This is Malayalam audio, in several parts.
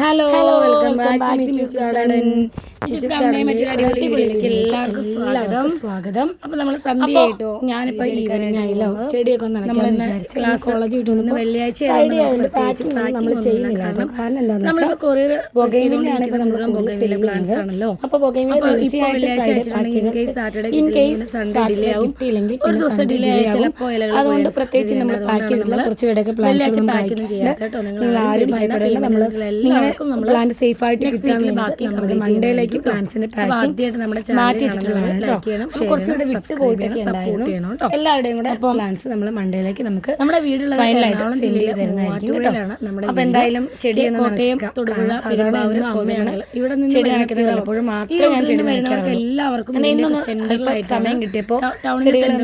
Hello welcome back to to Mitch's Garden. എല്ലാവർക്കും സ്വാഗതം. സ്വാഗതം. അപ്പൊ നമ്മൾ സന്ധ്യ ആയിട്ടോ? ഞാനിപ്പോ വീഡിയോ ഈവനിങ് ആയല്ലോ. ചെടിയൊക്കെ ഒന്ന് കോളേജ് വിട്ടു വെള്ളിയാഴ്ച നമ്മൾ ചെയ്യുന്നില്ല കാരണം എന്താണെന്ന് കിട്ടിയില്ലെങ്കിൽ delay ആവും. ഒരു ദിവസം ആയി ചിലപ്പോൾ അതുകൊണ്ട് പ്രത്യേകിച്ച് നമ്മൾ പാക്ക് ചെയ്തിട്ടുള്ള കുറച്ച് പേരൊക്കെ പ്ലാന്റ്. നിങ്ങൾ ആരും ഭയപ്പെടില്ല നമ്മൾ പ്ലാന്റ് സേഫ് ആയിട്ട് കിട്ടാൻ വേണ്ടി ചെയ്യുന്നതായിരിക്കും. പ്ലാന്റ്സിന്റെ പാക്കിംഗ് കേട്ടോ കുറച്ചുകൂടെ വിട്ട് എല്ലാവരുടെയും കൂടെ പ്ലാന്റ്സ് നമ്മൾ മണ്ടയിലേക്ക് നമുക്ക് നമ്മുടെ വീടുള്ള തരുന്നതായിരിക്കും എന്തായാലും ചെടി കോട്ടയം. തൊടുപുഴ, അമ്മയാണ് കോതമംഗലം. ഇവിടെ നിന്ന് ചെടി വരുന്നവർക്ക് നനയ്ക്കുന്നത് വല്ലപ്പോഴും മാത്രമേ ഞാൻ ചെടി നനയ്ക്കാറുള്ളൂ. എല്ലാവർക്കും സമയം കിട്ടിയപ്പോൾ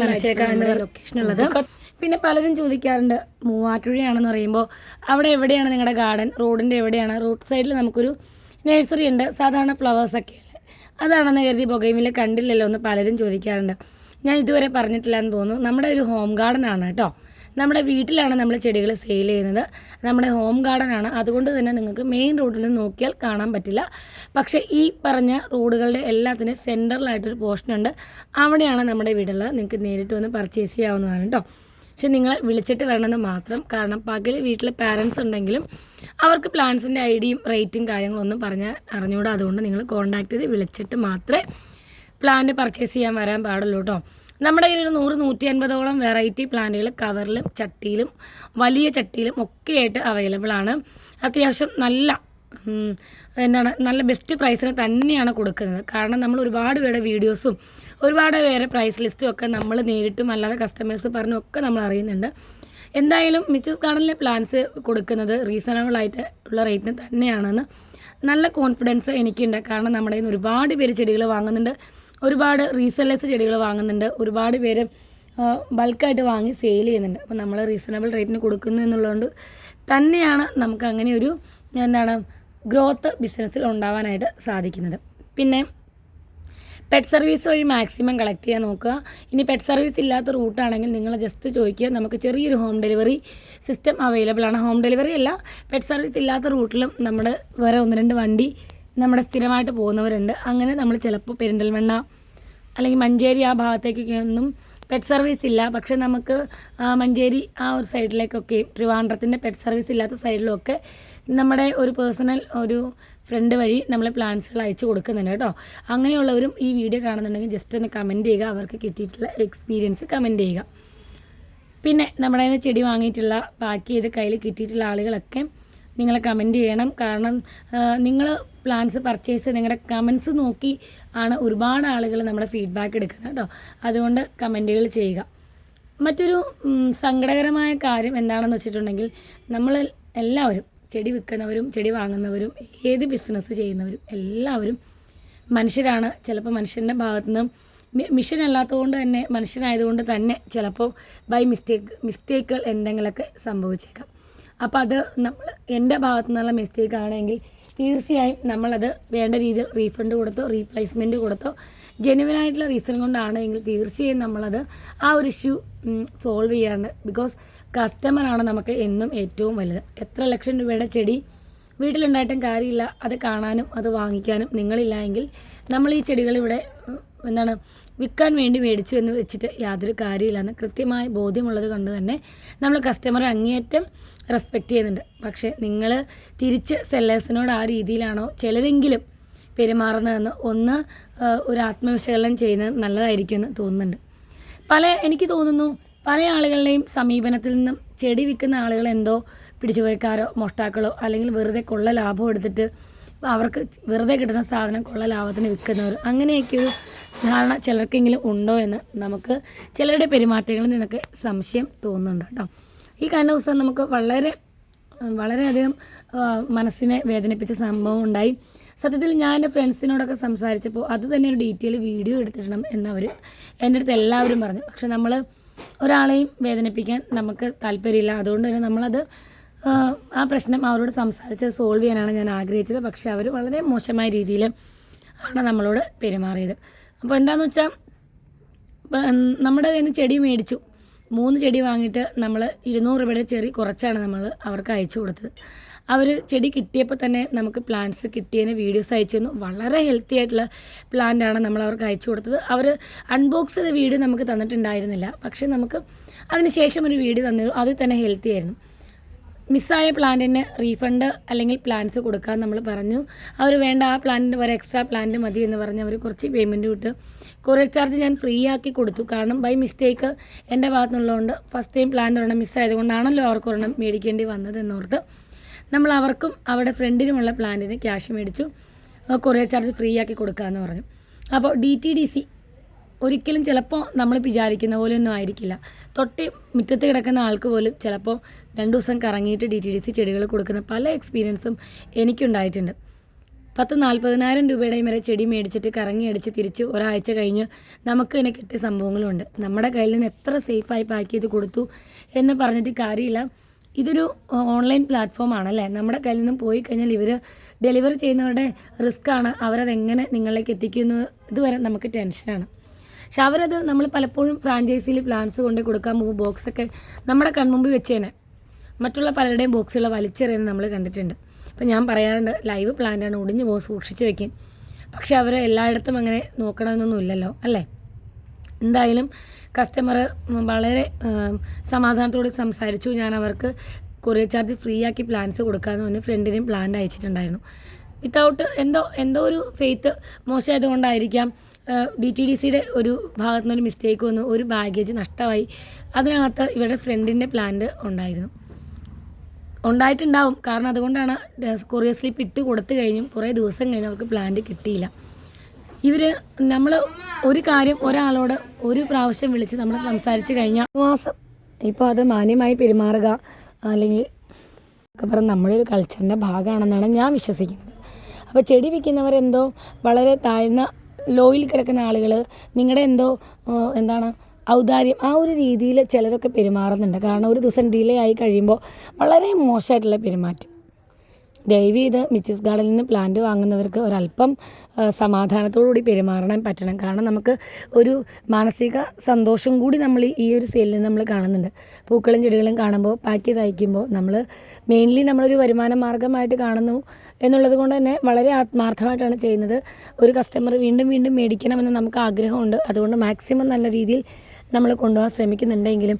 നനച്ചേക്കാം എന്ന പിന്നെ പലരും ചോദിക്കാറുണ്ട് മൂവാറ്റുഴയാണെന്ന് പറയുമ്പോൾ അവിടെ എവിടെയാണ് നിങ്ങളുടെ ഗാർഡൻ റോഡിന്റെ എവിടെയാണ് റോഡ് സൈഡിൽ നമുക്കൊരു നഴ്സറി ഉണ്ട്. സാധാരണ ഫ്ലവേഴ്സൊക്കെ ഉള്ളത് അതാണെന്ന് കരുതി ബൊഗൈമിൽ കണ്ടില്ലല്ലോ എന്ന് പലരും ചോദിക്കാറുണ്ട്. ഞാൻ ഇതുവരെ പറഞ്ഞിട്ടില്ല എന്ന് തോന്നുന്നു. നമ്മുടെ ഒരു ഹോം ഗാർഡൻ ആണ് കേട്ടോ. നമ്മുടെ വീട്ടിലാണ് നമ്മൾ ചെടികൾ സെയിൽ ചെയ്യുന്നത്. നമ്മുടെ ഹോം ഗാർഡൻ ആണ്. അതുകൊണ്ട് തന്നെ നിങ്ങൾക്ക് മെയിൻ റോഡിൽ നിന്ന് നോക്കിയാൽ കാണാൻ പറ്റില്ല. പക്ഷേ ഈ പറഞ്ഞ റോഡുകളുടെ എല്ലാത്തിനും സെന്ററിലായിട്ടൊരു പോർഷൻ ഉണ്ട്. അവിടെയാണ് നമ്മുടെ വീടുള്ളത്. നിങ്ങൾക്ക് നേരിട്ട് വന്ന് പർച്ചേസ് ചെയ്യാവുന്നതാണ് കേട്ടോ. പക്ഷെ നിങ്ങൾ വിളിച്ചിട്ട് വരണമെന്ന് മാത്രം. കാരണം പകൽ വീട്ടിലെ പാരൻസ് ഉണ്ടെങ്കിലും അവർക്ക് പ്ലാൻസിന്റെ ഐഡിയും റേറ്റും കാര്യങ്ങളൊന്നും പറഞ്ഞാൽ അറിഞ്ഞുകൂടാ. അതുകൊണ്ട് നിങ്ങൾ കോൺടാക്ട് ചെയ്ത് വിളിച്ചിട്ട് മാത്രമേ പ്ലാന്റ് പർച്ചേസ് ചെയ്യാൻ വരാൻ പാടുള്ളൂ കേട്ടോ നമ്മുടെ കയ്യിൽ ഒരു നൂറ് നൂറ്റി അൻപതോളം വെറൈറ്റി പ്ലാന്റുകൾ കവറിലും ചട്ടിയിലും വലിയ ചട്ടിയിലും ഒക്കെയായിട്ട് അവൈലബിൾ ആണ്. അത്യാവശ്യം നല്ല എന്താണ്? നല്ല ബെസ്റ്റ് പ്രൈസിന് തന്നെയാണ് കൊടുക്കുന്നത്. കാരണം നമ്മൾ ഒരുപാട് പേരുടെ വീഡിയോസും ഒരുപാട് പേരെ പ്രൈസ് ലിസ്റ്റും ഒക്കെ നമ്മൾ നേരിട്ടും അല്ലാതെ കസ്റ്റമേഴ്സ് പറഞ്ഞും ഒക്കെ നമ്മൾ അറിയുന്നുണ്ട്. എന്തായാലും മിച്ചസ് ഗാർഡനിലെ പ്ലാൻസ് കൊടുക്കുന്നത് റീസണബിൾ ആയിട്ട് ഉള്ള റേറ്റിന് തന്നെയാണെന്ന് നല്ല കോൺഫിഡൻസ് എനിക്കുണ്ട്. കാരണം നമ്മുടെ കയ്യിൽ നിന്ന് ഒരുപാട് പേര് ചെടികൾ വാങ്ങുന്നുണ്ട്. ഒരുപാട് റീസെല്ലേഴ്സ് ചെടികൾ വാങ്ങുന്നുണ്ട്. ഒരുപാട് പേര് ബൾക്കായിട്ട് വാങ്ങി സെയിൽ ചെയ്യുന്നുണ്ട്. അപ്പോൾ നമ്മൾ റീസണബിൾ റേറ്റിന് കൊടുക്കുന്നു എന്നുള്ളതുകൊണ്ട് തന്നെയാണ് നമുക്ക് അങ്ങനെ ഒരു എന്താണ് ഗ്രോത്ത് ബിസിനസ്സിൽ ഉണ്ടാവാനായിട്ട് സാധിക്കുന്നത്. പിന്നെ പെറ്റ് സർവീസ് വഴി മാക്സിമം കളക്ട് ചെയ്യാൻ നോക്കുക. ഇനി പെറ്റ് സർവീസ് ഇല്ലാത്ത റൂട്ടാണെങ്കിൽ നിങ്ങൾ ജസ്റ്റ് ചോദിക്കുക നമുക്ക് ചെറിയൊരു ഹോം ഡെലിവറി സിസ്റ്റം അവൈലബിൾ ആണ്. ഹോം ഡെലിവറി അല്ല പെറ്റ് സർവീസ് ഇല്ലാത്ത റൂട്ടിലും നമ്മുടെ വേറെ ഒന്ന് രണ്ട് വണ്ടി നമ്മുടെ സ്ഥിരമായിട്ട് പോകുന്നവരുണ്ട്. അങ്ങനെ നമ്മൾ ചിലപ്പോൾ പെരിന്തൽമണ്ണ അല്ലെങ്കിൽ മഞ്ചേരി ആ ഭാഗത്തേക്കൊക്കെ ഒന്നും പെറ്റ് സർവീസ് ഇല്ല. പക്ഷേ നമുക്ക് മഞ്ചേരി ആ ഒരു സൈഡിലേക്കൊക്കെ ട്രിവാൻഡ്രത്തിന്റെ പെറ്റ് സർവീസ് ഇല്ലാത്ത സൈഡിലൊക്കെ നമ്മുടെ ഒരു പേഴ്സണൽ ഒരു ഫ്രണ്ട് വഴി നമ്മളെ പ്ലാൻസുകൾ അയച്ചു കൊടുക്കുന്നുണ്ട് കേട്ടോ. അങ്ങനെയുള്ളവരും ഈ വീഡിയോ കാണുന്നുണ്ടെങ്കിൽ ജസ്റ്റ് ഒന്ന് കമന്റ് ചെയ്യുക. അവർക്ക് കിട്ടിയിട്ടുള്ള എക്സ്പീരിയൻസ് കമന്റ് ചെയ്യുക. പിന്നെ നമ്മുടെ ചെടി വാങ്ങിയിട്ടുള്ള ബാക്കി ചെയ്ത് കയ്യിൽ കിട്ടിയിട്ടുള്ള ആളുകളൊക്കെ നിങ്ങൾ കമന്റ് ചെയ്യണം. കാരണം നിങ്ങൾ പ്ലാൻസ് പർച്ചേസ് നിങ്ങളുടെ കമൻസ് നോക്കി ആണ് ഒരുപാട് ആളുകൾ നമ്മുടെ ഫീഡ്ബാക്ക് എടുക്കുന്നത് കേട്ടോ. അതുകൊണ്ട് കമന്റുകൾ ചെയ്യുക. മറ്റൊരു സങ്കടകരമായ കാര്യം എന്താണെന്ന് വെച്ചിട്ടുണ്ടെങ്കിൽ നമ്മൾ എല്ലാവരും ചെടി വിൽക്കുന്നവരും ചെടി വാങ്ങുന്നവരും ഏത് ബിസിനസ് ചെയ്യുന്നവരും എല്ലാവരും മനുഷ്യരാണ്. ചിലപ്പോൾ മനുഷ്യന്റെ ഭാഗത്തു നിന്ന് മിഷൻ അല്ലാത്തതുകൊണ്ട് തന്നെ മനുഷ്യനായതുകൊണ്ട് തന്നെ ചിലപ്പോൾ ബൈ മിസ്റ്റേക്ക് മിസ്റ്റേക്കുകൾ എന്തെങ്കിലുമൊക്കെ സംഭവിച്ചേക്കാം. അപ്പോൾ അത് നമ്മൾ എന്റെ ഭാഗത്തു നിന്നുള്ള മിസ്റ്റേക്ക് ആണെങ്കിൽ തീർച്ചയായും നമ്മളത് വേണ്ട രീതിയിൽ റീഫണ്ട് കൊടുത്തോ റീപ്ലേസ്മെന്റ് കൊടുത്തോ ജെനുവനായിട്ടുള്ള റീസൺ കൊണ്ടാണെങ്കിൽ തീർച്ചയായും നമ്മളത് ആ ഒരു ഇഷ്യൂ സോൾവ് ചെയ്യാറുണ്ട്. ബിക്കോസ് കസ്റ്റമറാണ് നമുക്ക് എന്നും ഏറ്റവും വലുത്. എത്ര ലക്ഷം രൂപയുടെ ചെടി വീട്ടിലുണ്ടായിട്ടും കാര്യമില്ല. അത് കാണാനും അത് വാങ്ങിക്കാനും നിങ്ങളില്ല എങ്കിൽ നമ്മൾ ഈ ചെടികൾ ഇവിടെ എന്താണ് വിൽക്കാൻ വേണ്ടി മേടിച്ചു എന്ന് വെച്ചിട്ട് യാതൊരു കാര്യമില്ലെന്ന് കൃത്യമായ ബോധ്യമുള്ളത് കൊണ്ട് തന്നെ നമ്മൾ കസ്റ്റമറെ അങ്ങേയറ്റം റെസ്പെക്റ്റ് ചെയ്യുന്നുണ്ട്. പക്ഷേ നിങ്ങൾ തിരിച്ച് സെല്ലേഴ്സിനോട് ആ രീതിയിലാണോ ചിലരെങ്കിലും പെരുമാറുന്നതെന്ന് ഒന്ന് ഒരു ആത്മവിശകലനം ചെയ്യുന്നത് നല്ലതായിരിക്കും എന്ന് തോന്നുന്നുണ്ട്. പല എനിക്ക് തോന്നുന്നു പല ആളുകളുടെയും സമീപനത്തിൽ നിന്നും ചെടി വിൽക്കുന്ന ആളുകൾ എന്തോ പിടിച്ചുപറിക്കാരോ മോഷ്ടാക്കളോ അല്ലെങ്കിൽ വെറുതെ കൊള്ള ലാഭം എടുത്തിട്ട് അവർക്ക് വെറുതെ കിട്ടുന്ന സാധനം കൊള്ള ലാഭത്തിന് വിൽക്കുന്നവർ. അങ്ങനെയൊക്കെ ഒരു ധാരണ ചിലർക്കെങ്കിലും ഉണ്ടോ എന്ന് നമുക്ക് ചിലരുടെ പെരുമാറ്റങ്ങളിൽ നിന്നൊക്കെ സംശയം തോന്നുന്നുണ്ട് കേട്ടോ. ഈ കഴിഞ്ഞ ദിവസം നമുക്ക് വളരെ വളരെയധികം മനസ്സിനെ വേദനിപ്പിച്ച സംഭവം ഉണ്ടായി. സത്യത്തിൽ ഞാൻ എന്റെ ഫ്രണ്ട്സിനോടൊക്കെ സംസാരിച്ചപ്പോൾ അത് തന്നെ ഒരു ഡീറ്റെയിൽ വീഡിയോ എടുത്തിടണം എന്നവർ എന്റെ അടുത്ത് എല്ലാവരും പറഞ്ഞു. പക്ഷെ നമ്മൾ ഒരാളെയും വേദനിപ്പിക്കാൻ നമുക്ക് താല്പര്യമില്ല. അതുകൊണ്ട് തന്നെ നമ്മളത് ആ, പ്രശ്നം അവരോട് സംസാരിച്ച് സോൾവ് ചെയ്യാനാണ് ഞാൻ ആഗ്രഹിച്ചത്. പക്ഷേ അവർ വളരെ മോശമായ രീതിയിൽ ആണ് നമ്മളോട് പെരുമാറിയത്. അപ്പോൾ എന്താണെന്ന് വെച്ചാൽ നമ്മുടെ കയ്യിൽ നിന്ന് ചെടി മേടിച്ചു. മൂന്ന് ചെടി വാങ്ങിയിട്ട് നമ്മൾ ഇരുന്നൂറ് രൂപയുടെ ചെറിയ കുറച്ചാണ് നമ്മൾ അവർക്ക് അയച്ചു കൊടുത്തത്. അവർ ചെടി കിട്ടിയപ്പോൾ തന്നെ നമുക്ക് പ്ലാന്റ്സ് കിട്ടിയതിന് വീഡിയോസ് അയച്ചു തന്നു. വളരെ ഹെൽത്തി ആയിട്ടുള്ള പ്ലാന്റാണ് നമ്മൾ അവർക്ക് അയച്ചു കൊടുത്തത്. അവർ അൺബോക്സ് ചെയ്ത വീഡിയോ നമുക്ക് തന്നിട്ടുണ്ടായിരുന്നില്ല. പക്ഷേ നമുക്ക് അതിനുശേഷം ഒരു വീഡിയോ തന്നിരുന്നു. അതിൽ തന്നെ ഹെൽത്തി ആയിരുന്നു. മിസ്സായ പ്ലാന്റിന് റീഫണ്ട് അല്ലെങ്കിൽ പ്ലാന്റ്സ് കൊടുക്കാൻ നമ്മൾ പറഞ്ഞു. അവർ വേണ്ട ആ പ്ലാന്റിന് വരെ എക്സ്ട്രാ പ്ലാന്റ് മതി എന്ന് പറഞ്ഞ് അവർ കുറച്ച് പേയ്മെന്റ് വിട്ട്. കൊറിയർ ചാർജ് ഞാൻ ഫ്രീ ആക്കി കൊടുത്തു. കാരണം ബൈ മിസ്റ്റേക്ക് എന്റെ ഭാഗത്തുനിന്നുള്ളതുകൊണ്ട് ഫസ്റ്റ് ടൈം പ്ലാന്റ് ഒരെണ്ണം മിസ്സായതുകൊണ്ടാണല്ലോ അവർക്ക് ഒരെണ്ണം മേടിക്കേണ്ടി വന്നത് എന്നോർത്ത് നമ്മൾ അവർക്കും അവിടെ ഫ്രണ്ടിനുമുള്ള പ്ലാന്റിന് ക്യാഷ് മേടിച്ചു. കൊറിയർ ചാർജ് ഫ്രീ ആക്കി കൊടുക്കാമെന്ന് പറഞ്ഞു. അപ്പോൾ ഡി ടി ഡി സി ഒരിക്കലും ചിലപ്പോൾ നമ്മൾ വിചാരിക്കുന്ന പോലെയൊന്നും ആയിരിക്കില്ല. തൊട്ട് മുറ്റത്ത് കിടക്കുന്ന ആൾക്ക് പോലും ചിലപ്പോൾ രണ്ട് ദിവസം കറങ്ങിയിട്ട് ഡി ടി ഡി സി ചെടികൾ കൊടുക്കുന്ന പല എക്സ്പീരിയൻസും എനിക്കുണ്ടായിട്ടുണ്ട്. പത്ത് നാൽപ്പതിനായിരം രൂപയുടെയും വരെ ചെടി മേടിച്ചിട്ട് കറങ്ങി അടിച്ച് തിരിച്ച് ഒരാഴ്ച കഴിഞ്ഞ് നമുക്ക് തന്നെ കിട്ടിയ സംഭവങ്ങളുണ്ട്. നമ്മുടെ കയ്യിൽ നിന്ന് എത്ര സേഫായി പാക്ക് ചെയ്ത് കൊടുത്തു എന്ന് പറഞ്ഞിട്ട് കാര്യമില്ല. ഇതൊരു ഓൺലൈൻ പ്ലാറ്റ്ഫോം ആണല്ലേ? നമ്മുടെ കയ്യിൽ നിന്നും പോയി കഴിഞ്ഞാൽ ഇവർ ഡെലിവറി ചെയ്യുന്നവരുടെ റിസ്ക് ആണ്. അവരതെങ്ങനെ നിങ്ങളിലേക്ക് എത്തിക്കുന്നു? ഇതുവരെ നമുക്ക് ടെൻഷനാണ് പക്ഷെ അവരത് നമ്മൾ പലപ്പോഴും ഫ്രാഞ്ചൈസിയിൽ പ്ലാൻസ് കൊണ്ട് കൊടുക്കാൻ പോകുമ്പോൾ ബോക്സൊക്കെ നമ്മുടെ കൺമുമ്പിൽ വെച്ചേനെ. മറ്റുള്ള പലരുടെയും ബോക്സുകൾ വലിച്ചെറിയുന്നത് നമ്മൾ കണ്ടിട്ടുണ്ട്. ഇപ്പം ഞാൻ പറയാറുണ്ട് ലൈവ് പ്ലാന്റാണ് ഒടിഞ്ഞു പോകും സൂക്ഷിച്ച് വെക്കും. പക്ഷെ അവർ എല്ലായിടത്തും അങ്ങനെ നോക്കണമെന്നൊന്നുമില്ലല്ലോ അല്ലേ? എന്തായാലും കസ്റ്റമർ വളരെ സമാധാനത്തോട് സംസാരിച്ചു. ഞാൻ അവർക്ക് കൊറിയർ ചാർജ് ഫ്രീ ആക്കി പ്ലാൻസ് കൊടുക്കാമെന്ന് പറഞ്ഞ് ഫ്രണ്ടിനെയും പ്ലാൻ അയച്ചിട്ടുണ്ടായിരുന്നു. വിത്തൗട്ട് എന്തോ എന്തോ ഒരു ഫെയ്ത്ത് മോശമായതുകൊണ്ടായിരിക്കാം ഡി ടി ഡി സിയുടെ ഒരു ഭാഗത്തു നിന്നൊരു മിസ്റ്റേക്ക് വന്നു ഒരു ബാഗേജ് നഷ്ടമായി. അതിനകത്ത് ഇവരുടെ ഫ്രണ്ടിന്റെ പ്ലാന്റ് ഉണ്ടായിരുന്നു. ഉണ്ടായിട്ടുണ്ടാവും. കാരണം അതുകൊണ്ടാണ് കൊറിയർ സ്ലിപ്പ് ഇട്ട് കൊടുത്തു കഴിഞ്ഞും കുറേ ദിവസം കഴിഞ്ഞ് അവർക്ക് പ്ലാന്റ് കിട്ടിയില്ല. ഇവർ നമ്മൾ ഒരു കാര്യം ഒരാളോട് ഒരു പ്രാവശ്യം വിളിച്ച് നമ്മൾ സംസാരിച്ച് കഴിഞ്ഞാൽ മാസം ഇപ്പോൾ അത് മാന്യമായി പെരുമാറുക അല്ലെങ്കിൽ ഒക്കെ പറഞ്ഞ് നമ്മുടെ ഒരു കൾച്ചറിന്റെ ഭാഗമാണെന്നാണ് ഞാൻ വിശ്വസിക്കുന്നത്. അപ്പോൾ ചെടി വിൽക്കുന്നവരെന്തോ വളരെ താഴ്ന്ന ലോയിൽ കിടക്കുന്ന ആളുകൾ നിങ്ങളുടെ എന്തോ എന്താണ് ഔദാര്യം ആ ഒരു രീതിയിൽ ചിലരൊക്കെ പെരുമാറുന്നുണ്ട്. കാരണം ഒരു ദിവസം ഡിലേ ആയി കഴിയുമ്പോൾ വളരെ മോശമായിട്ടുള്ള പെരുമാറ്റം. ദയവ് ചെയ്ത് മിച്ചസ് ഗാർഡനിൽ നിന്ന് പ്ലാന്റ് വാങ്ങുന്നവർക്ക് ഒരല്പം സമാധാനത്തോടുകൂടി പെരുമാറാൻ പറ്റണം. കാരണം നമുക്ക് ഒരു മാനസിക സന്തോഷം കൂടി നമ്മൾ ഈ- ഈ ഒരു സെയിലിൽ നമ്മൾ കാണുന്നുണ്ട്. പൂക്കളും ചെടികളും കാണുമ്പോൾ പാക്ക് ചെയ്ത് അയക്കുമ്പോൾ നമ്മൾ മെയിൻലി നമ്മളൊരു വരുമാന മാർഗമായിട്ട് കാണുന്നു എന്നുള്ളത് കൊണ്ട് തന്നെ വളരെ ആത്മാർത്ഥമായിട്ടാണ് ചെയ്യുന്നത്. ഒരു കസ്റ്റമർ വീണ്ടും വീണ്ടും മേടിക്കണമെന്ന് നമുക്ക് ആഗ്രഹമുണ്ട്. അതുകൊണ്ട് മാക്സിമം നല്ല രീതിയിൽ നമ്മൾ കൊണ്ടുപോകാൻ ശ്രമിക്കുന്നുണ്ടെങ്കിലും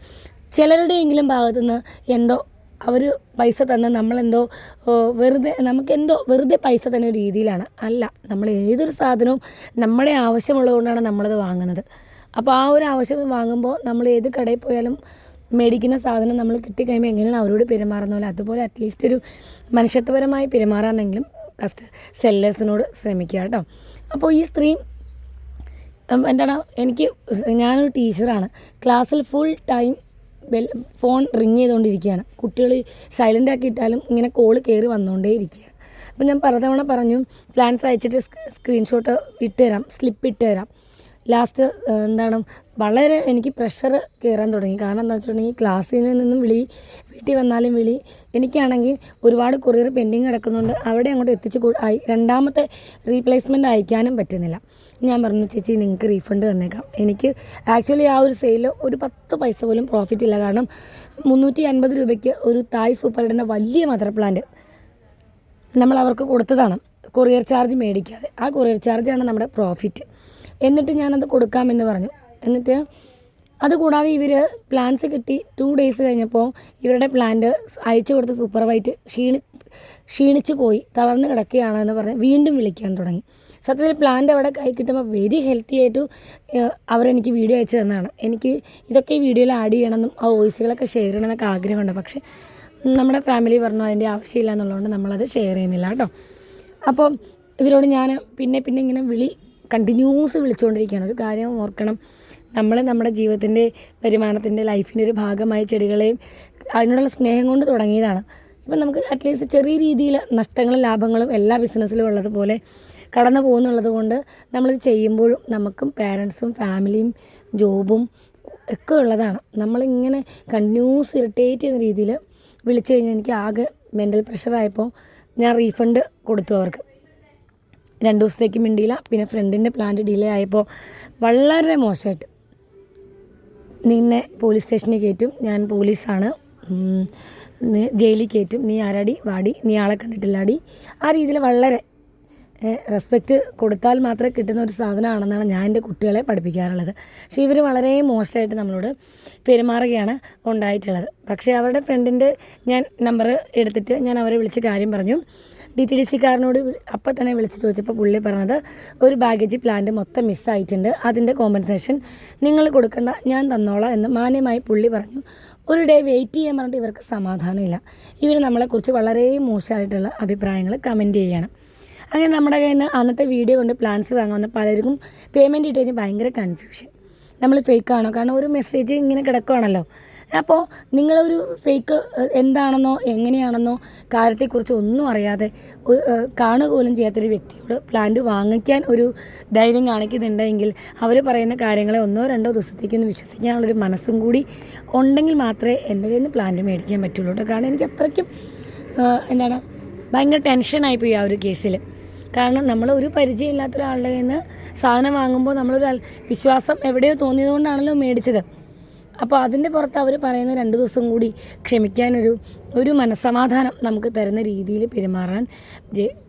ചിലരുടെയെങ്കിലും ഭാഗത്തുനിന്ന് എന്തോ അവർ പൈസ തന്ന് നമ്മളെന്തോ വെറുതെ നമുക്കെന്തോ വെറുതെ പൈസ തന്ന രീതിയിലാണ്. അല്ല നമ്മൾ ഏതൊരു സാധനവും നമ്മുടെ ആവശ്യമുള്ളതുകൊണ്ടാണ് നമ്മളത് വാങ്ങുന്നത്. അപ്പോൾ ആ ഒരു ആവശ്യം വാങ്ങുമ്പോൾ നമ്മൾ ഏത് കടയിൽ പോയാലും മേടിക്കുന്ന സാധനം നമ്മൾ കിട്ടിക്കഴിയുമ്പോൾ എങ്ങനെയാണ് അവരോട് പെരുമാറുന്ന പോലെ അതുപോലെ അറ്റ്ലീസ്റ്റ് ഒരു മനുഷ്യത്വപരമായി പെരുമാറാനെങ്കിലും കസ്റ്റ സെല്ലേഴ്സിനോട് ശ്രമിക്കുക കേട്ടോ. അപ്പോൾ ഈ സ്ത്രീ എന്താണ് എനിക്ക് ഞാനൊരു ടീച്ചറാണ് ക്ലാസ്സിൽ full time bell phone ring ചെയ്തുകൊണ്ടിരിക്കുകയാണ് കുട്ടികൾ സൈലന്റ് ആക്കി ഇട്ടാലും ഇങ്ങനെ കോൾ കയറി വന്നുകൊണ്ടേ ഇരിക്കുകയാണ് അപ്പം ഞാൻ പലതവണ പറഞ്ഞു പ്ലാൻസ് അയച്ചിട്ട് സ്ക്രീൻഷോട്ട് ഇട്ട് തരാം സ്ലിപ്പ് ഇട്ട് തരാം. ലാസ്റ്റ് എന്താണ് വളരെ എനിക്ക് പ്രഷർ കയറാൻ തുടങ്ങി. കാരണം എന്താ വെച്ചിട്ടുണ്ടെങ്കിൽ ക്ലാസ്സിൽ നിന്നും വിളി വീട്ടിൽ വന്നാലും വിളി എനിക്കാണെങ്കിൽ ഒരുപാട് കൊറിയർ പെൻഡിങ് കിടക്കുന്നുണ്ട് അവിടെ അങ്ങോട്ട് എത്തിച്ച് രണ്ടാമത്തെ റീപ്ലേസ്മെന്റ് അയക്കാനും പറ്റുന്നില്ല. ഞാൻ പറഞ്ഞു ചേച്ചി നിങ്ങൾക്ക് റീഫണ്ട് തന്നേക്കാം. എനിക്ക് ആക്ച്വലി ആ ഒരു സെയിൽ ഒരു പത്ത് പൈസ പോലും പ്രോഫിറ്റ് ഇല്ല. കാരണം മുന്നൂറ്റി അൻപത് രൂപയ്ക്ക് ഒരു തായ് സൂപ്പറിന്റെ വലിയ മദർ പ്ലാന്റ് നമ്മൾ അവർക്ക് കൊടുത്തതാണ്. കൊറിയർ ചാർജ് മേടിക്കാതെ. ആ കൊറിയർ ചാർജാണ് നമ്മുടെ പ്രോഫിറ്റ് എന്നിട്ട് ഞാനത് കൊടുക്കാമെന്ന് പറഞ്ഞു. എന്നിട്ട് അതുകൂടാതെ ഇവർ പ്ലാൻസ് കിട്ടി. ടു ഡേയ്സ് കഴിഞ്ഞപ്പോൾ ഇവരുടെ പ്ലാന്റ് അയച്ചു കൊടുത്ത സൂപ്പർ വൈറ്റ് ക്ഷീണി ക്ഷീണിച്ച് പോയി. തളർന്ന് കിടക്കുകയാണെന്ന് പറഞ്ഞ് വീണ്ടും വിളിക്കാൻ തുടങ്ങി. സത്യത്തിൽ പ്ലാന്റ് അവിടെ കൈ കിട്ടുമ്പോൾ വെരി ഹെൽത്തി ആയിട്ട് അവരെനിക്ക് വീഡിയോ അയച്ചു തന്നതാണ്. എനിക്ക് ഇതൊക്കെ ഈ വീഡിയോയിൽ ആഡ് ചെയ്യണമെന്നും ആ വോയിസുകളൊക്കെ ഷെയർ ചെയ്യണമെന്നൊക്കെ ആഗ്രഹമുണ്ട്. പക്ഷേ നമ്മുടെ ഫാമിലി പറഞ്ഞു അതിന്റെ ആവശ്യമില്ല എന്നുള്ളതുകൊണ്ട് നമ്മളത് ഷെയർ ചെയ്യുന്നില്ല കേട്ടോ. അപ്പോൾ ഇവരോട് ഞാൻ പിന്നെ പിന്നെ ഇങ്ങനെ വിളി കണ്ടിന്യൂസ് വിളിച്ചുകൊണ്ടിരിക്കുകയാണ്. ഒരു കാര്യം ഓർക്കണം. നമ്മൾ നമ്മുടെ ജീവിതത്തിന്റെ വരുമാനത്തിന്റെ ലൈഫിന്റെ ഒരു ഭാഗമായി ചെടികളെയും അതിനോടുള്ള സ്നേഹം കൊണ്ട് തുടങ്ങിയതാണ്. ഇപ്പം നമുക്ക് അറ്റ്ലീസ്റ്റ് ചെറിയ രീതിയിൽ നഷ്ടങ്ങളും ലാഭങ്ങളും എല്ലാ ബിസിനസ്സിലും ഉള്ളതുപോലെ കടന്നു പോകുന്നുള്ളത് കൊണ്ട് നമ്മളിത് ചെയ്യുമ്പോഴും നമുക്കും പാരൻസും ഫാമിലിയും ജോബും ഒക്കെ ഉള്ളതാണ്. നമ്മളിങ്ങനെ കണ്ടിന്യൂസ് ഇറിറ്റേറ്റ് ചെയ്യുന്ന രീതിയിൽ വിളിച്ചു കഴിഞ്ഞാൽ എനിക്ക് ആകെ മെന്റൽ പ്രഷറായപ്പോൾ ഞാൻ റീഫണ്ട് കൊടുത്തു അവർക്ക്. രണ്ട് ദിവസത്തേക്ക് മിണ്ടിയില്ല. പിന്നെ ഫ്രണ്ടിന്റെ പ്ലാന്റ് ഡിലേ ആയപ്പോൾ വളരെ മോശമായിട്ട് നിന്നെ പോലീസ് സ്റ്റേഷനിൽ കയറ്റും ഞാൻ പോലീസാണ്. ജയിലിൽ കയറ്റും നീ ആരാടി? വാടി. നീ ആളെ കണ്ടിട്ടില്ലാടി. ആ രീതിയിൽ വളരെ റെസ്പെക്റ്റ് കൊടുത്താൽ മാത്രമേ കിട്ടുന്ന ഒരു സാധനമാണെന്നാണ് ഞാൻ എന്റെ കുട്ടികളെ പഠിപ്പിക്കാറുള്ളത്. പക്ഷേ ഇവർ വളരെ മോശമായിട്ട് നമ്മളോട് പെരുമാറുകയാണ് ഉണ്ടായിട്ടുള്ളത്. പക്ഷേ അവരുടെ ഫ്രണ്ടിന്റെ ഞാൻ നമ്പർ എടുത്തിട്ട് ഞാൻ അവരെ വിളിച്ച് കാര്യം പറഞ്ഞു. ഡി ടി ഡി സിക്കാരനോട് അപ്പം തന്നെ വിളിച്ച് ചോദിച്ചപ്പോൾ പുള്ളി പറഞ്ഞത് ഒരു ബാഗേജ് പ്ലാന്റ് മൊത്തം മിസ്സായിട്ടുണ്ട്. അതിന്റെ കോമ്പൻസേഷൻ നിങ്ങൾ കൊടുക്കണ്ട. ഞാൻ തന്നോളാം എന്ന് മാന്യമായി പുള്ളി പറഞ്ഞു. ഒരു ഡേ വെയിറ്റ് ചെയ്യാൻ പറഞ്ഞിട്ട് ഇവർക്ക് സമാധാനമില്ല. ഇവർ നമ്മളെക്കുറിച്ച് വളരെ മോശമായിട്ടുള്ള അഭിപ്രായങ്ങൾ കമന്റ് ചെയ്യണം. അങ്ങനെ നമ്മുടെ കയ്യിൽ നിന്ന് അന്നത്തെ വീഡിയോ കൊണ്ട് പ്ലാൻസ് വാങ്ങുന്ന പലർക്കും പേയ്മെന്റ് ഇട്ട് കഴിഞ്ഞാൽ ഭയങ്കര കൺഫ്യൂഷൻ നമ്മൾ ഫേക്ക് ആണോ? കാരണം ഒരു മെസ്സേജ് ഇങ്ങനെ കിടക്കുകയാണല്ലോ അപ്പോൾ നിങ്ങളൊരു ഫേക്ക് എന്താണെന്നോ എങ്ങനെയാണെന്നോ കാര്യത്തെക്കുറിച്ച് ഒന്നും അറിയാതെ കാണുക പോലും ചെയ്യാത്തൊരു വ്യക്തിയോട് പ്ലാന്റ് വാങ്ങിക്കാൻ ഒരു ധൈര്യം കാണിക്കുന്നുണ്ടെങ്കിൽ അവർ പറയുന്ന കാര്യങ്ങളെ ഒന്നോ രണ്ടോ ദിവസത്തേക്കൊന്ന് വിശ്വസിക്കാനുള്ളൊരു മനസ്സും കൂടി ഉണ്ടെങ്കിൽ മാത്രമേ എന്റെ കയ്യിൽ നിന്ന് പ്ലാന്റ് മേടിക്കാൻ പറ്റുള്ളൂ കാരണം എനിക്ക് അത്രയ്ക്കും എന്താണ് ഭയങ്കര ടെൻഷനായിപ്പോയി ആ ഒരു കേസിൽ കാരണം നമ്മൾ ഒരു പരിചയമില്ലാത്ത ഒരാളുടെ കയ്യിൽ നിന്ന് സാധനം വാങ്ങുമ്പോൾ നമ്മളൊരു വിശ്വാസം എവിടെയോ തോന്നിയതുകൊണ്ടാണല്ലോ മേടിച്ചത്. അപ്പോൾ അതിന്റെ പുറത്ത് അവർ പറയുന്ന രണ്ട് ദിവസം കൂടി ക്ഷമിക്കാനൊരു ഒരു മനസ്സമാധാനം നമുക്ക് തരുന്ന രീതിയിൽ പെരുമാറാൻ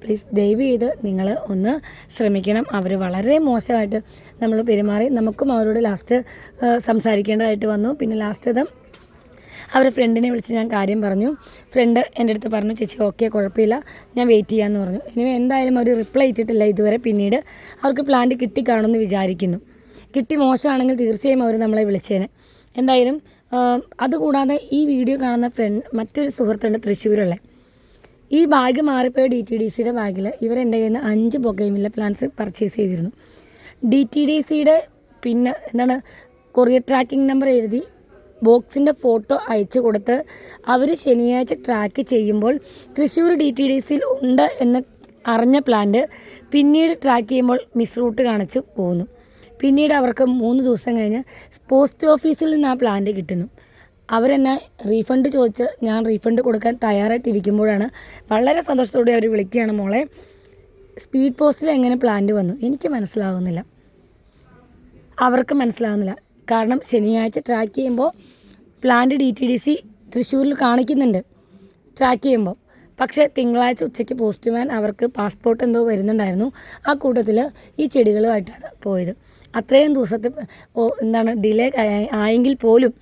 പ്ലീസ് ദയവ് ചെയ്ത് നിങ്ങൾ ഒന്ന് ശ്രമിക്കണം. അവർ വളരെ മോശമായിട്ട് നമ്മൾ പെരുമാറി. നമുക്കും അവരോട് ലാസ്റ്റ് സംസാരിക്കേണ്ടതായിട്ട് വന്നു. പിന്നെ ലാസ്റ്റ് ഇത് അവരെ ഫ്രണ്ടിനെ വിളിച്ച് ഞാൻ കാര്യം പറഞ്ഞു. ഫ്രണ്ട് എന്റെ അടുത്ത് പറഞ്ഞു ചേച്ചി ഓക്കെ കുഴപ്പമില്ല. ഞാൻ വെയിറ്റ് ചെയ്യാമെന്ന് പറഞ്ഞു. ഇനി എന്തായാലും അവർ റിപ്ലൈ ഇട്ടിട്ടില്ല ഇതുവരെ. പിന്നീട് അവർക്ക് പ്ലാന്റ് കിട്ടിക്കാണുമെന്ന് വിചാരിക്കുന്നു. കിട്ടി മോശമാണെങ്കിൽ തീർച്ചയായും അവർ നമ്മളെ വിളിച്ചേനെ. എന്തായാലും അതുകൂടാതെ ഈ വീഡിയോ കാണുന്ന ഫ്രണ്ട് മറ്റൊരു സുഹൃത്തുണ്ട് തൃശ്ശൂരുള്ള. ഈ ബാഗ് മാറിപ്പോയ ഡി ടി ഡി സിയുടെ ബാഗിൽ ഇവരെന്റെ കയ്യിൽ നിന്ന് അഞ്ച് പുകയുമില്ല പ്ലാൻസ് പർച്ചേസ് ചെയ്തിരുന്നു. ഡി ടി ഡി സിയുടെ പിന്നെ എന്താണ് കൊറിയർ ട്രാക്കിംഗ് നമ്പർ എഴുതി ബോക്സിന്റെ ഫോട്ടോ അയച്ചു കൊടുത്ത് അവർ ശനിയാഴ്ച ട്രാക്ക് ചെയ്യുമ്പോൾ തൃശ്ശൂർ ഡി ടി ഡി സിയിൽ ഉണ്ട് എന്ന് അറിഞ്ഞ പ്ലാന്റ് പിന്നീട് ട്രാക്ക് ചെയ്യുമ്പോൾ മിസ് റൂട്ട് കാണിച്ച് പോകുന്നു പിന്നീട് അവർക്ക് മൂന്ന് ദിവസം കഴിഞ്ഞ് പോസ്റ്റ് ഓഫീസിൽ നിന്ന് ആ പ്ലാന്റ് കിട്ടുന്നു. അവരെന്നെ റീഫണ്ട് ചോദിച്ച് ഞാൻ റീഫണ്ട് കൊടുക്കാൻ തയ്യാറായിട്ടിരിക്കുമ്പോഴാണ് വളരെ സന്തോഷത്തോടെ അവർ വിളിക്കുകയാണ് മോളെ സ്പീഡ് പോസ്റ്റിൽ എങ്ങനെ പ്ലാന്റ് വന്നു? എനിക്ക് മനസ്സിലാവുന്നില്ല. അവർക്ക് മനസ്സിലാവുന്നില്ല. കാരണം ശനിയാഴ്ച ട്രാക്ക് ചെയ്യുമ്പോൾ plant D T D C തൃശ്ശൂരിൽ കാണിക്കുന്നുണ്ട്. ട്രാക്ക് ചെയ്യുമ്പോൾ. പക്ഷേ തിങ്കളാഴ്ച ഉച്ചയ്ക്ക് പോസ്റ്റ്മാൻ അവർക്ക് പാസ്പോർട്ട് എന്തോ വരുന്നുണ്ടായിരുന്നു. ആ കൂട്ടത്തിൽ ഈ ചെടികളുമായിട്ടാണ് പോയത്. അത്രയും ദിവസത്തെ എന്താണ് ഡിലേ ആയെങ്കിൽ പോലും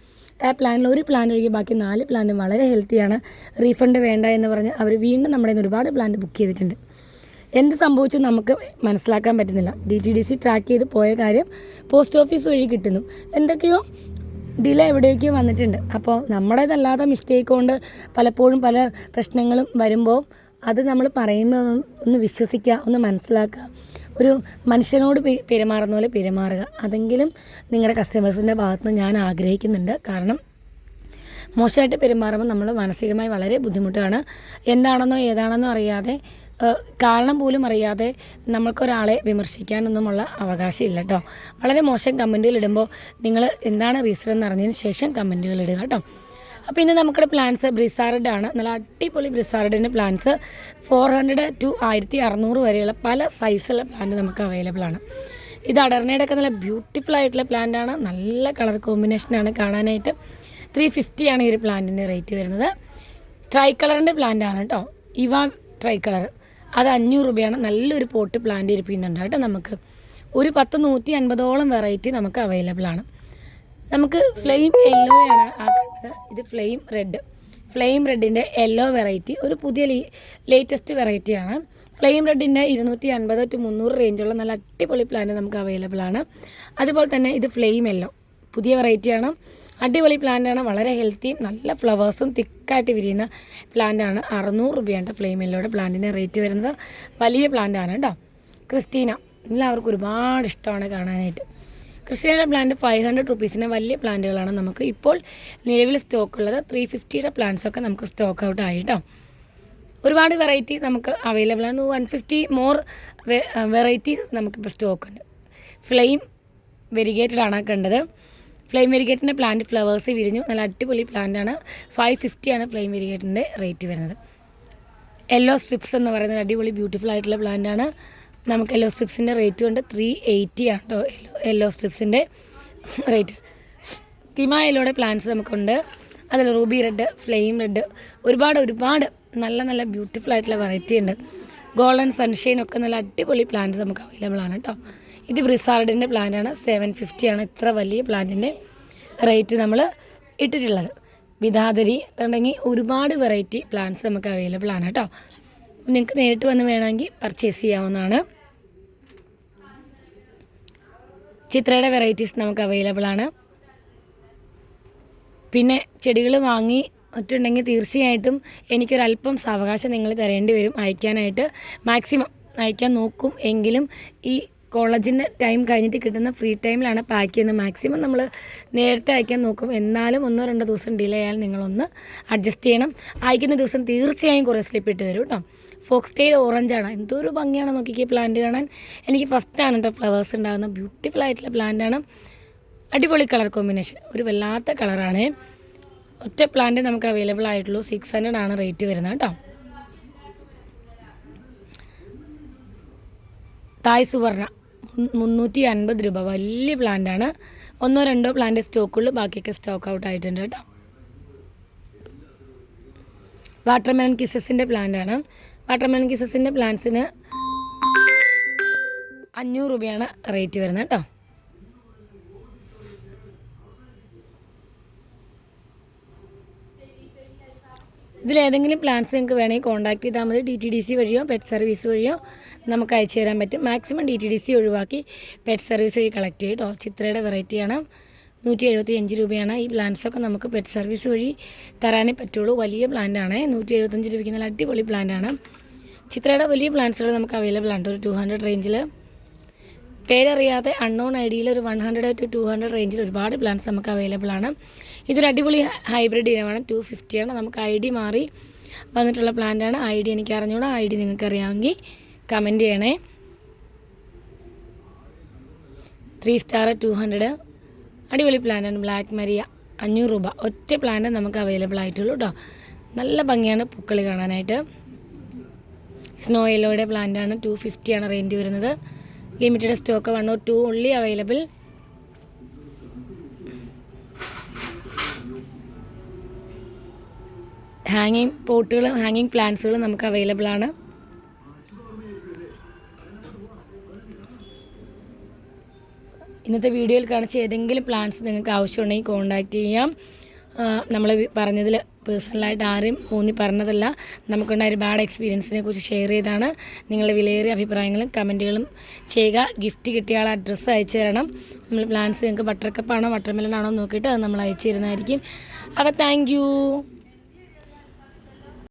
ആ പ്ലാനിൽ ഒരു പ്ലാൻ ഒഴികെ ബാക്കി നാല് പ്ലാനും വളരെ ഹെൽത്തിയാണ് റീഫണ്ട് വേണ്ട എന്ന് പറഞ്ഞ് അവർ വീണ്ടും നമ്മുടെ ഒരുപാട് പ്ലാൻ ബുക്ക് ചെയ്തിട്ടുണ്ട്. എന്ത് സംഭവിച്ചു നമുക്ക് മനസ്സിലാക്കാൻ പറ്റുന്നില്ല. D T D C track ചെയ്ത് പോയ കാര്യം പോസ്റ്റ് ഓഫീസ് വഴി കിട്ടുന്നു. എന്തൊക്കെയോ ഡിലേ എവിടെയൊക്കെയോ വന്നിട്ടുണ്ട്. അപ്പോൾ നമ്മുടേതല്ലാത്ത മിസ്റ്റേക്ക് കൊണ്ട് പലപ്പോഴും പല പ്രശ്നങ്ങളും വരുമ്പോൾ അത് നമ്മൾ പറയുമ്പോൾ ഒന്ന് വിശ്വസിക്കുക ഒന്ന് മനസ്സിലാക്കുക. ഒരു മനുഷ്യനോട് പെരുമാറുന്ന പോലെ പെരുമാറുക. അതെങ്കിലും നിങ്ങളുടെ കസ്റ്റമേഴ്സിന്റെ ഭാഗത്ത് നിന്ന് ഞാൻ ആഗ്രഹിക്കുന്നുണ്ട്. കാരണം മോശമായിട്ട് പെരുമാറുമ്പോൾ നമ്മൾ മാനസികമായി വളരെ ബുദ്ധിമുട്ടാണ്. എന്താണെന്നോ ഏതാണെന്നോ അറിയാതെ കാരണം പോലും അറിയാതെ നമ്മൾക്കൊരാളെ വിമർശിക്കാനൊന്നുമുള്ള അവകാശമില്ല കേട്ടോ വളരെ മോശം കമന്റുകൾ ഇടുമ്പോൾ നിങ്ങൾ എന്താണ് റീസൺ എന്ന് അറിഞ്ഞതിന് ശേഷം കമന്റുകൾ ഇടുക കേട്ടോ അപ്പോൾ ഇന്ന് നമുക്കിവിടെ പ്ലാൻസ് ബ്രിസാർഡ് ആണ്. നല്ല അടിപൊളി ബ്രിസാർഡിന്റെ പ്ലാൻസ് ഫോർ ഹൺഡ്രഡ് ടു ആയിരത്തി അറുന്നൂറ് വരെയുള്ള പല സൈസുള്ള പ്ലാന്റ് നമുക്ക് അവൈലബിൾ ആണ്. ഇത് അടർണയുടെ ഒക്കെ നല്ല ബ്യൂട്ടിഫുൾ ആയിട്ടുള്ള പ്ലാന്റ് ആണ്. നല്ല കളർ കോമ്പിനേഷനാണ് കാണാനായിട്ട്. ത്രീ ആണ് ഈ ഒരു പ്ലാന്റിന്റെ റേറ്റ് വരുന്നത്. ട്രൈ കളറിന്റെ ആണ് കേട്ടോ. ഇവ ട്രൈ കളർ അത് അഞ്ഞൂറ് രൂപയാണ്. നല്ലൊരു പോട്ട് പ്ലാന്റ് ഇരിപ്പിക്കുന്നുണ്ട് കേട്ടോ നമുക്ക്. ഒരു പത്ത് നൂറ്റി അൻപതോളം വെറൈറ്റി നമുക്ക് അവൈലബിൾ ആണ്. നമുക്ക് ഫ്ലെയിം യെല്ലോ ആണ് ആ കണ്ടത് ഇത് ഫ്ലെയിം റെഡ് ഫ്ലെയിം റെഡിന്റെ യെല്ലോ വെറൈറ്റി ഒരു പുതിയ ലേറ്റസ്റ്റ് വെറൈറ്റിയാണ് ഫ്ലെയിം റെഡിന്റെ ഇരുന്നൂറ്റി അൻപത് ടു മുന്നൂറ് റേഞ്ചുള്ള നല്ല അടിപൊളി പ്ലാന്റ് നമുക്ക് അവൈലബിൾ ആണ്. അതുപോലെ തന്നെ ഇത് ഫ്ലെയിം യെല്ലോ പുതിയ വെറൈറ്റിയാണ് അടിപൊളി പ്ലാന്റാണ് വളരെ ഹെൽത്തിയും നല്ല ഫ്ലവേഴ്സും തിക്കായിട്ട് വിരിയുന്ന പ്ലാന്റാണ് അറുന്നൂറ് രൂപയാണ് ഫ്ലെയിം യെല്ലോയുടെ പ്ലാന്റിന്റെ റേറ്റ് വരുന്നത്. വലിയ പ്ലാന്റാണ് കേട്ടോ ക്രിസ്റ്റീന എല്ലാവർക്കും ഒരുപാട് ഇഷ്ടമാണ് കാണാനായിട്ട്. ക്രിസ്റ്റീനയുടെ പ്ലാന്റ് ഫൈവ് ഹൺഡ്രഡ് റുപ്പീസിന് വലിയ പ്ലാന്റുകളാണ് നമുക്ക് ഇപ്പോൾ നിലവിൽ സ്റ്റോക്ക് ഉള്ളത്. ത്രീ ഫിഫ്റ്റിയുടെ പ്ലാന്റ്സൊക്കെ നമുക്ക് സ്റ്റോക്ക് ഔട്ട് ആയി ഒരുപാട് വെറൈറ്റി നമുക്ക് അവൈലബിൾ ആണ്. വൺ ഫിഫ്റ്റി മോർ വെറൈറ്റീസ് നമുക്കിപ്പോൾ സ്റ്റോക്ക് ഉണ്ട്. ഫ്ലെയിം വെരിഗേറ്റഡ് ആണ് കണ്ടത്. ഫ്ലെയിം വെരിഗേറ്റിന്റെ പ്ലാന്റ് ഫ്ലവേഴ്സ് വിരിഞ്ഞു. നല്ല അടിപൊളി ആണ്. ഫൈവ് ഫിഫ്റ്റിയാണ് ഫ്ലെയിം വെരിഗേറ്റിന്റെ റേറ്റ് വരുന്നത്. യെല്ലോ സ്ട്രിപ്സ് എന്ന് പറയുന്നത് അടിപൊളി ബ്യൂട്ടിഫുൾ ആയിട്ടുള്ള പ്ലാന്റ് ആണ്. നമുക്ക് യെല്ലോ സ്ട്രിപ്സിന്റെ റേറ്റ് കൊണ്ട് ത്രീ എയ്റ്റി ആണ് കേട്ടോ യെല്ലോ സ്ട്രിപ്സിന്റെ റേറ്റ് തിമായയിലൂടെ പ്ലാന്റ്സ് നമുക്കുണ്ട്. അതിൽ റൂബി റെഡ് ഫ്ലെയിം റെഡ് ഒരുപാട് ഒരുപാട് നല്ല നല്ല ബ്യൂട്ടിഫുൾ ആയിട്ടുള്ള വെറൈറ്റി ഉണ്ട്. ഗോൾഡൻ സൺഷൈൻ ഒക്കെ നല്ല അടിപൊളി പ്ലാന്റ് നമുക്ക് അവൈലബിൾ ആണ് കേട്ടോ ഇത് ബ്രിസാർഡിന്റെ പ്ലാന്റാണ് സെവൻ ഫിഫ്റ്റി ആണ് ഇത്ര വലിയ പ്ലാന്റിന്റെ റേറ്റ് നമ്മൾ ഇട്ടിട്ടുള്ളത്. വിധാതരി തുടങ്ങി ഒരുപാട് വെറൈറ്റി പ്ലാന്റ്സ് നമുക്ക് അവൈലബിൾ ആണ് കേട്ടോ നിങ്ങൾക്ക് നേരിട്ട് വന്ന് വേണമെങ്കിൽ പർച്ചേസ് ചെയ്യാവുന്നതാണ്. ചിത്രയുടെ വെറൈറ്റീസ് നമുക്ക് അവൈലബിൾ ആണ്. പിന്നെ ചെടികൾ വാങ്ങി ഒറ്റുണ്ടെങ്കിൽ തീർച്ചയായിട്ടും എനിക്കൊരല്പം സാവകാശം നിങ്ങൾ തരേണ്ടി വരും. അയക്കാനായിട്ട് മാക്സിമം അയക്കാൻ നോക്കും. എങ്കിലും ഈ കോളേജിന്റെ ടൈം കഴിഞ്ഞിട്ട് കിട്ടുന്ന ഫ്രീ ടൈമിലാണ് പാക്ക് ചെയ്യുന്നത്. മാക്സിമം നമ്മൾ നേരത്തെ അയക്കാൻ നോക്കും. എന്നാലും ഒന്നോ രണ്ടോ ദിവസം ഡിലേ ആയാൽ നിങ്ങളൊന്ന് അഡ്ജസ്റ്റ് ചെയ്യണം. അയക്കുന്ന ദിവസം തീർച്ചയായും കുറേ സ്ലിപ്പ് ഇട്ട് തരും കേട്ടോ ഫോക്സ് ടെയിൽ ഓറഞ്ചാണ് എന്തൊരു ഭംഗിയാണ് നോക്കിക്കേ പ്ലാന്റ് കാണാൻ. എനിക്ക് ഫസ്റ്റ് ആണ് കേട്ടോ ഫ്ലവേഴ്സ് ഉണ്ടാകുന്ന ബ്യൂട്ടിഫുൾ ആയിട്ടുള്ള പ്ലാന്റാണ് അടിപൊളി കളർ കോമ്പിനേഷൻ ഒരു വല്ലാത്ത കളറാണ് ഒറ്റ പ്ലാന്റ് നമുക്ക് അവൈലബിൾ ആയിട്ടുള്ളൂ. സിക്സ് ഹൺഡ്രഡ് ആണ് റേറ്റ് വരുന്നത് കേട്ടോ തായ് സുവർണ മുന്നൂറ്റി അൻപത് രൂപ. വലിയ പ്ലാന്റാണ് ഒന്നോ രണ്ടോ പ്ലാന്റ് സ്റ്റോക്കുള്ളൂ ബാക്കിയൊക്കെ സ്റ്റോക്ക് ഔട്ട് ആയിട്ടുണ്ട് കേട്ടോ. വാട്ടർമെലൺ കിസസിന്റെ പ്ലാന്റാണ് വാട്ടർമെലൺ കിസസിന്റെ പ്ലാന്റ്സിന് അഞ്ഞൂറ് രൂപയാണ് റേറ്റ് വരുന്നത് കേട്ടോ. ഇതിലേതെങ്കിലും പ്ലാൻസ് നിങ്ങൾക്ക് വേണമെങ്കിൽ കോൺടാക്ട് ചെയ്താൽ മതി. ഡി ടി ഡി സി വഴിയോ പെറ്റ് സർവീസ് വഴിയോ നമുക്ക് അയച്ചു തരാൻ പറ്റും. Maximum D T D C ഒഴിവാക്കി പെറ്റ് സർവീസ് വഴി കളക്ട് ചെയ്യും കേട്ടോ ചിത്രയുടെ വെറൈറ്റിയാണ് നൂറ്റി എഴുപത്തി അഞ്ച് രൂപയാണ്. ഈ പ്ലാന്റ്സൊക്കെ നമുക്ക് പെറ്റ് സർവീസ് വഴി തരാനേ പറ്റുള്ളൂ. വലിയ പ്ലാന്റാണ് നൂറ്റി എഴുപത്തഞ്ച് രൂപയ്ക്ക് നല്ല അടിപൊളി പ്ലാന്റാണ് ചിത്രയുടെ വലിയ പ്ലാന്റ്സുകൾ നമുക്ക് അവൈലബിൾ ആണ് ഒരു ടു ഹൺഡ്രഡ് റേഞ്ചിൽ പേരറിയാതെ അൺനോൺ ഐ ഡിയിൽ ഒരു one hundred two two hundred റേഞ്ചിൽ ഒരുപാട് പ്ലാന്റ്സ് നമുക്ക് അവൈലബിൾ ആണ്. ഇതൊരു അടിപൊളി ഹൈബ്രിഡ് ഇനമാണ്. ടു ഫിഫ്റ്റിയാണ് നമുക്ക് ഐ ഡി മാറി വന്നിട്ടുള്ള പ്ലാന്റാണ് ഐ ഡി എനിക്ക് അറിഞ്ഞൂടാ. ഐ ഡി നിങ്ങൾക്ക് അറിയാമെങ്കിൽ കമന്റ് ചെയ്യണേ. ത്രീ സ്റ്റാർ ടു ഹൺഡ്രഡ് അടിപൊളി പ്ലാന്റാണ് ബ്ലാക്ക് മരിയ അഞ്ഞൂറ് രൂപ. ഒറ്റ പ്ലാന്റ് നമുക്ക് അവൈലബിൾ ആയിട്ടുള്ളൂ കേട്ടോ നല്ല ഭംഗിയാണ് പൂക്കൾ കാണാനായിട്ട്. സ്നോ യെല്ലോയുടെ പ്ലാന്റാണ് ടു ഫിഫ്റ്റിയാണ് റേഞ്ച് വരുന്നത്. Limited stock one or two only available ഹാങ്ങിങ് പോട്ടുകൾ ഹാങ്ങിങ് പ്ലാന്റ്സുകൾ നമുക്ക് അവൈലബിൾ ആണ്. ഇന്നത്തെ വീഡിയോയിൽ കാണിച്ച ഏതെങ്കിലും പ്ലാൻസ് നിങ്ങൾക്ക് ആവശ്യമുണ്ടെങ്കിൽ കോൺടാക്റ്റ് ചെയ്യാം. നമ്മൾ പറഞ്ഞതിൽ പേഴ്സണലായിട്ട് ആരെയും ഊന്നി പറഞ്ഞതല്ല. നമുക്കുണ്ടായ ഒരു ബാഡ് എക്സ്പീരിയൻസിനെ കുറിച്ച് ഷെയർ ചെയ്താണ്. നിങ്ങളുടെ വിലയേറിയ അഭിപ്രായങ്ങളും കമന്റുകളും ചെയ്യുക. ഗിഫ്റ്റ് കിട്ടിയ ആൾ അഡ്രസ്സ് അയച്ചു തരണം. നമ്മൾ പ്ലാൻസ് നിങ്ങൾക്ക് ബട്ടർ കപ്പാണോ വാട്ടർമെലൺ ആണോ നോക്കിയിട്ട് അത് നമ്മൾ അയച്ചു തരുന്നതായിരിക്കും. അപ്പോൾ താങ്ക്